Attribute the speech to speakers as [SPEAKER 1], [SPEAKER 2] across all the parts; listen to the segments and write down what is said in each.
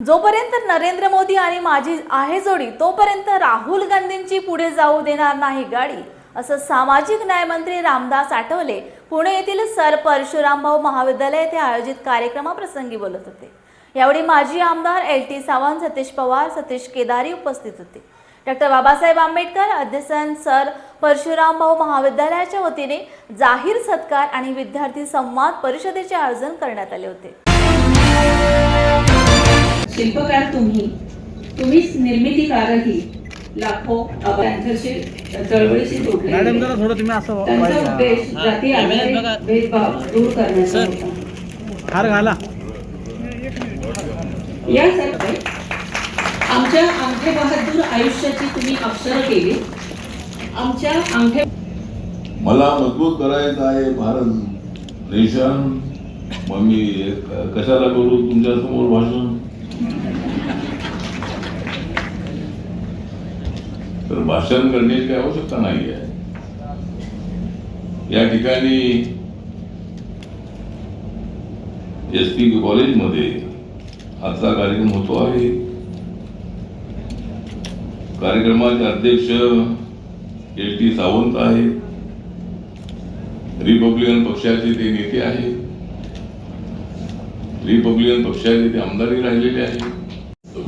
[SPEAKER 1] जोपर्यंत नरेंद्र मोदी आणि माझी आहे जोडी तोपर्यंत राहुल गांधींची पुढे जाऊ देणार नाही गाडी असं सामाजिक न्याय मंत्री रामदास आठवले पुणे येथील सर परशुराम भाऊ महाविद्यालय येथे आयोजित कार्यक्रमाप्रसंगी बोलत होते. यावेळी माजी आमदार एल टी सावंत सतीश पवार सतीश केदारी उपस्थित होते. डॉक्टर बाबासाहेब आंबेडकर अध्यसन सर परशुराम भाऊ महाविद्यालयाच्या वतीने जाहीर सत्कार आणि विद्यार्थी संवाद परिषदेचे आयोजन करण्यात आले होते.
[SPEAKER 2] शिल्पकार तुम्ही. तुम्हीच निर्मितीकारही लाखो त्यांच्याशी चळवळीशी जोडले
[SPEAKER 3] मॅडम
[SPEAKER 2] गेले.
[SPEAKER 3] जरा थोडं तुम्ही असं
[SPEAKER 2] त्यांचा
[SPEAKER 3] व्हायचं.
[SPEAKER 2] उद्देश जाती आधारित भेदभाव दूर करण्याचा होता.
[SPEAKER 3] हार घाला.
[SPEAKER 2] यासाठी आमच्या अंगठे बहादूर आयुष्याची तुम्ही अक्षर केली. आमच्या अंगठे
[SPEAKER 4] मला मजबूत करायचं आहे भारत नेशन मग मी कशाला करू तुमच्यासमोर भाषण? तर भाषण करण्याची आवश्यकता नाही आहे या ठिकाणी एस पी कॉलेजमध्ये आजचा कार्यक्रम होतो आहे. कार्यक्रमाचे अध्यक्ष एस टी सावंत आहेत रिपब्लिकन पक्षाचे ते नेते आहेत. रिपब्लिकन पक्षाचे ते आमदारही राहिलेले आहेत.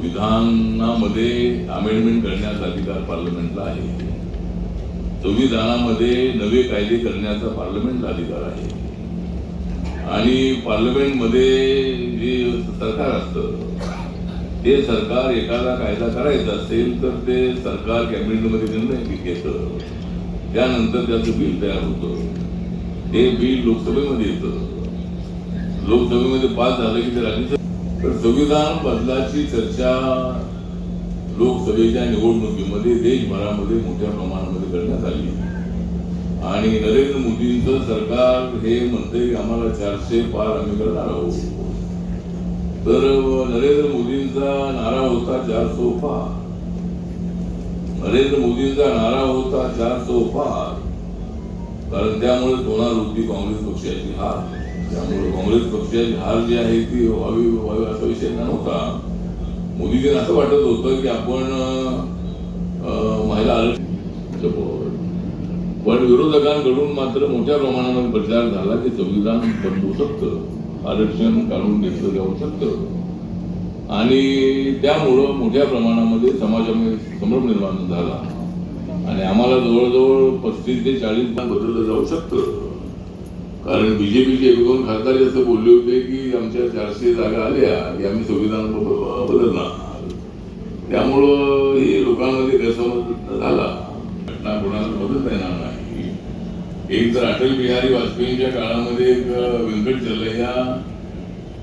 [SPEAKER 4] संविधानामध्ये अमेंडमेंट करण्याचा अधिकार पार्लमेंटला आहे. संविधानामध्ये नवे कायदे करण्याचा पार्लमेंटला अधिकार आहे. आणि पार्लमेंटमध्ये जे सरकार असतं ते सरकार एखादा कायदा करायचा असेल तर ते सरकार कॅबिनेटमध्ये निर्णय घेतं त्यानंतर त्याचं बिल तयार होतं. ते बिल लोकसभेमध्ये येतं. लोकसभेमध्ये पास झालं की ते राज्य तर संविधान बदलाची चर्चा लोकसभेच्या निवडणुकीमध्ये देशभरामध्ये मोठ्या प्रमाणामध्ये करण्यात आली. आणि नरेंद्र मोदींचं सरकार हे म्हणते की आम्हाला चारशे पार आम्ही करणार आहोत. तर नरेंद्र मोदींचा नारा होता चार चारसो पार. नरेंद्र मोदींचा नारा होता चार चारसो पार. कारण त्यामुळे होणार होती काँग्रेस पक्षाची हार. त्यामुळे काँग्रेस पक्षाची हार जी आहे ती व्हावी व्हावी असा विषय नव्हता. मोदीजींना असं वाटत होतं की आपण महिला आरक्षण पण विरोधकांकडून मात्र मोठ्या प्रमाणावर प्रचार झाला की संविधान बदलू शकतं. आरक्षण काढून घेतलं जाऊ शकतं. आणि त्यामुळं मोठ्या प्रमाणामध्ये समाजामध्ये संभ्रम निर्माण झाला. आणि आम्हाला जवळजवळ पस्तीस ते चाळीस बदललं जाऊ शकतं. कारण बीजेपीचे एक दोन खासदार असं बोलले होते की आमच्या चारशे जागा आल्या की आम्ही संविधान बदलणार. त्यामुळं हे लोकांमध्ये गैरसमज झाला. घटना कोणाला मदत येणार नाही. एक तर अटल बिहारी वाजपेयींच्या काळामध्ये एक व्यंकट चलैया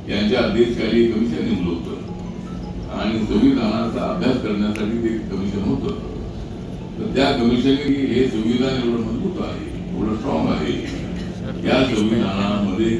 [SPEAKER 4] यांच्या अध्यक्षाली कमिशन नेमलं होतं. आणि संविधानाचा अभ्यास करण्यासाठी ते कमिशन होतं. तर त्या कमिशनने हे संविधान एवढं मजबूत आहे एवढं स्ट्रॉंग आहे. या संविधानामध्ये